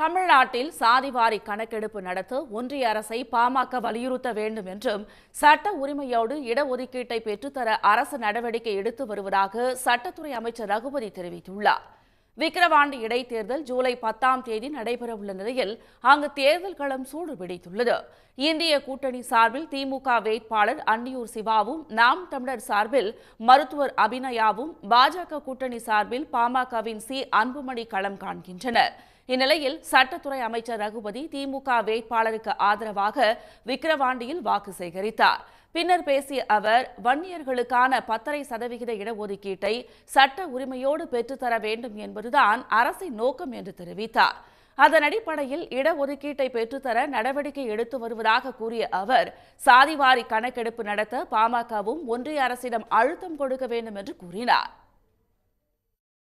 தமிழ்நாட்டில் சாதிவாரி கணக்கெடுப்பு நடத்த ஒன்றிய அரசை பாமக வலியுறுத்த வேண்டும் என்றும் சட்ட உரிமையோடு இடஒதுக்கீட்டை பெற்றுத்தர அரசு நடவடிக்கை எடுத்து வருவதாக சட்டத்துறை அமைச்சர் ரகுபதி தெரிவித்துள்ளார். விக்கிரவாண்டி இடைத்தேர்தல் ஜூலை பத்தாம் தேதி நடைபெறவுள்ள நிலையில் அங்கு தேர்தல் களம் சூடு பிடித்துள்ளது இந்திய கூட்டணி சார்பில் திமுக வேட்பாளர் அன்னியூர் சிவாவும் நாம் தமிழர் சார்பில் மருத்துவர் அபிநயாவும் பாஜக கூட்டணி சார்பில் பாமகவின் சி. அன்புமணி களம் காண்கின்றனர். இந்நிலையில் சட்டத்துறை அமைச்சர் ரகுபதி திமுக வேட்பாளருக்கு ஆதரவாக விக்கிரவாண்டியில் வாக்கு சேகரித்தார். பின்னர் பேசிய அவர் வன்னியர்களுக்கான பத்தரை சதவிகித இடஒதுக்கீட்டை சட்ட உரிமையோடு பெற்றுத்தர வேண்டும் என்பதுதான் அரசின் நோக்கம் என்று தெரிவித்தார். அதன் அடிப்படையில் இடஒதுக்கீட்டை பெற்றுத்தர நடவடிக்கை எடுத்து வருவதாக கூறிய அவர் சாதிவாரி கணக்கெடுப்பு நடத்த பாமகவும் ஒன்றிய அரசிடம் அழுத்தம் கொடுக்க வேண்டும் என்று கூறினார்.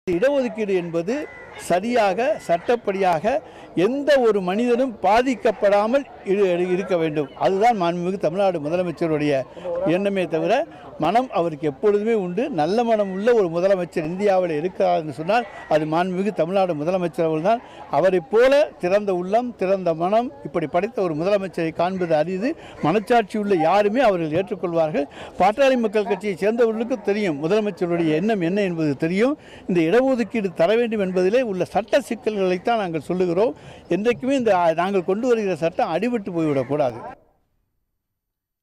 இடஒதுக்கீடு என்பது சரியாக சட்டப்படியாக எந்த ஒரு மனிதனும் பாதிக்கப்படாமல் இரு- இருக்க வேண்டும். அதுதான் மாண்புமிகு தமிழ்நாடு முதலமைச்சருடைய எண்ணமே தவிர மனம் அவருக்கு எப்பொழுதுமே உண்டு. நல்ல மனம் உள்ள ஒரு முதலமைச்சர் இந்தியாவில் இருக்கிறார்னு சொன்னால் அது மாண்புமிகு தமிழ்நாடு முதலமைச்சர் தான் அவரைப் போல திறந்த உள்ளம் திறந்த மனம் இப்படி படைத்த ஒரு முதலமைச்சரை காண்பது அரிது. மனச்சாட்சி உள்ள யாருமே அவர்கள் ஏற்றுக்கொள்வார்கள். பாட்டாளி மக்கள் கட்சியை சேர்ந்தவர்களுக்கு தெரியும் முதலமைச்சருடைய எண்ணம் என்ன என்பது தெரியும். இந்த இடஒதுக்கீடு தர வேண்டும் என்பதிலே உள்ள சட்ட சிக்கல்களைத்தான் நாங்கள் சொல்லுகிறோம். என்றைக்குமே இந்த நாங்கள் கொண்டு வருகிற சட்டம் அடிபட்டு போய்விடக்கூடாது.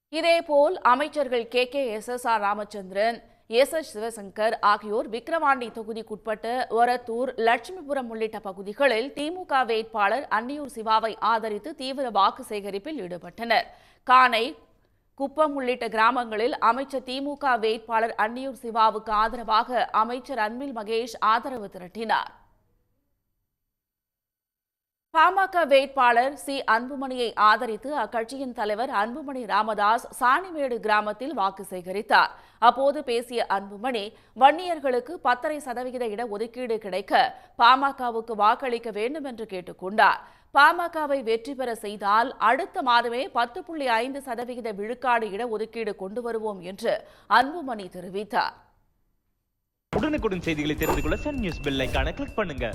இதேபோல் அமைச்சர்கள் K. K. S. S. R. Ramachandran S. S Sivasankar ஆகியோர் விக்கிரவாண்டி தொகுதிக்குட்பட்ட ஒரத்தூர் லட்சுமிபுரம் உள்ளிட்ட பகுதிகளில் திமுக வேட்பாளர் அன்னியூர் சிவாவை ஆதரித்து தீவிர வாக்கு சேகரிப்பில் ஈடுபட்டனர். கானை குப்பம் உள்ளிட்ட கிராமங்களில் அமைச்சர் திமுக வேட்பாளர் அன்னியூர் சிவாவுக்கு ஆதரவாக அமைச்சர் அன்பில் மகேஷ் ஆதரவு திரட்டினார். பாமக வேட்பாளர் சி. அன்புமணியை ஆதரித்து அக்கட்சியின் தலைவர் அன்புமணி ராமதாஸ் சாணிமேடு கிராமத்தில் வாக்கு சேகரித்தார். அப்போது பேசிய அன்புமணி வன்னியர்களுக்கு பத்தரை சதவிகித இடஒதுக்கீடு கிடைக்க பாமகவுக்கு வாக்களிக்க வேண்டும் என்று கேட்டுக்கொண்டார் பாமகவை வெற்றி பெற செய்தால் அடுத்த மாதமே பத்து புள்ளி ஐந்து சதவிகித விழுக்காடு இடஒதுக்கீடு கொண்டு வருவோம் என்று அன்புமணி தெரிவித்தார். உடனுக்குடன் செய்திகளை தெரிந்து கொள்ள சன் நியூஸ் பெல் கிளிக் பண்ணுங்க.